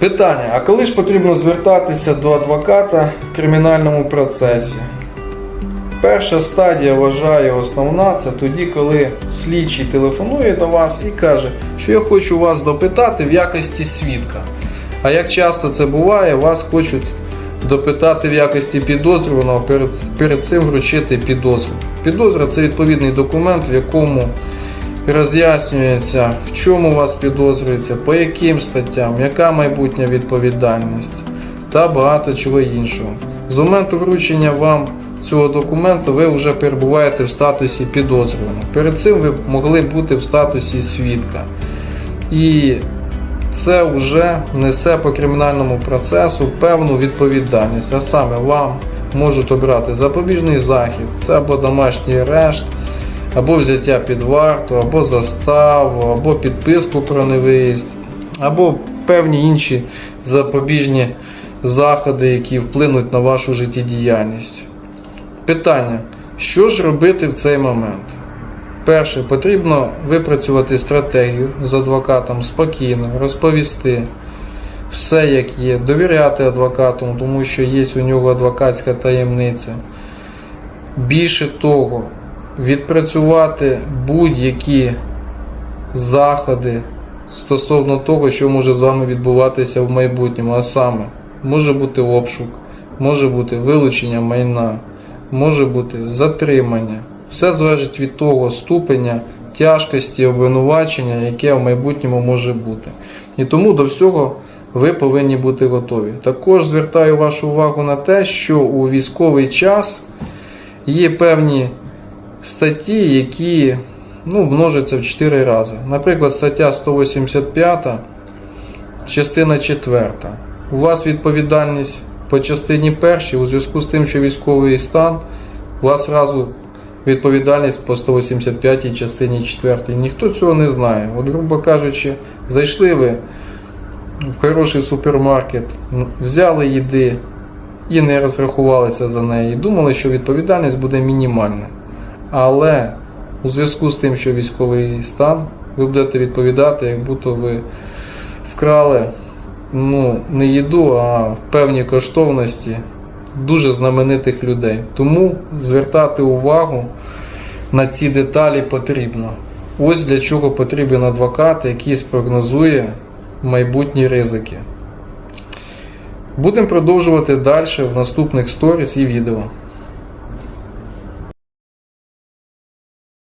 Питання: а коли ж потрібно звертатися до адвоката в кримінальному процесі? Перша стадія вважаю основна це тоді, коли слідчий телефонує до вас і каже, що я хочу вас допитати в якості свідка. А як часто це буває, вас хочуть допитати в якості підозрюваного, перед, цим вручити підозру. Підозра це відповідний документ, в якому роз'яснюється, в чому вас підозрюється, по яким статтям, яка майбутня відповідальність та багато чого іншого. З моменту вручення вам цього документу ви вже перебуваєте в статусі підозрюваного. Перед цим ви могли бути в статусі свідка. І це вже несе по кримінальному процесу певну відповідальність. А саме вам можуть обрати запобіжний захід, це або домашній арешт, або взяття під варту, або заставу, або підписку про невиїзд, або певні інші запобіжні заходи, які вплинуть на вашу життєдіяльність. Питання: що ж робити в цей момент? Перше, потрібно випрацювати стратегію з адвокатом спокійно, розповісти все, як є, довіряти адвокату, тому що є у нього адвокатська таємниця. Більше того, відпрацювати будь-які заходи стосовно того, що може з вами відбуватися в майбутньому, а саме, може бути обшук, може бути вилучення майна, може бути затримання. Все залежить від того ступеня тяжкості обвинувачення, яке в майбутньому може бути. І тому до всього ви повинні бути готові. Також звертаю вашу увагу на те, що у військовий час є певні статті, які ну, множаться в 4 рази. Наприклад, стаття 185, частина 4. У вас відповідальність по частині першій у зв'язку з тим, що військовий стан, у вас одразу відповідальність по 185 частині 4. Ніхто цього не знає. От, грубо кажучи, зайшли ви в хороший супермаркет, взяли їди і не розрахувалися за неї. Думали, що відповідальність буде мінімальна. Але у зв'язку з тим, що військовий стан, ви будете відповідати, як будто ви вкрали ну, не їду, а певні коштовності дуже знаменитих людей. Тому звертати увагу на ці деталі потрібно. Ось для чого потрібен адвокат, який спрогнозує майбутні ризики. Будемо продовжувати далі в наступних сторіс і відео.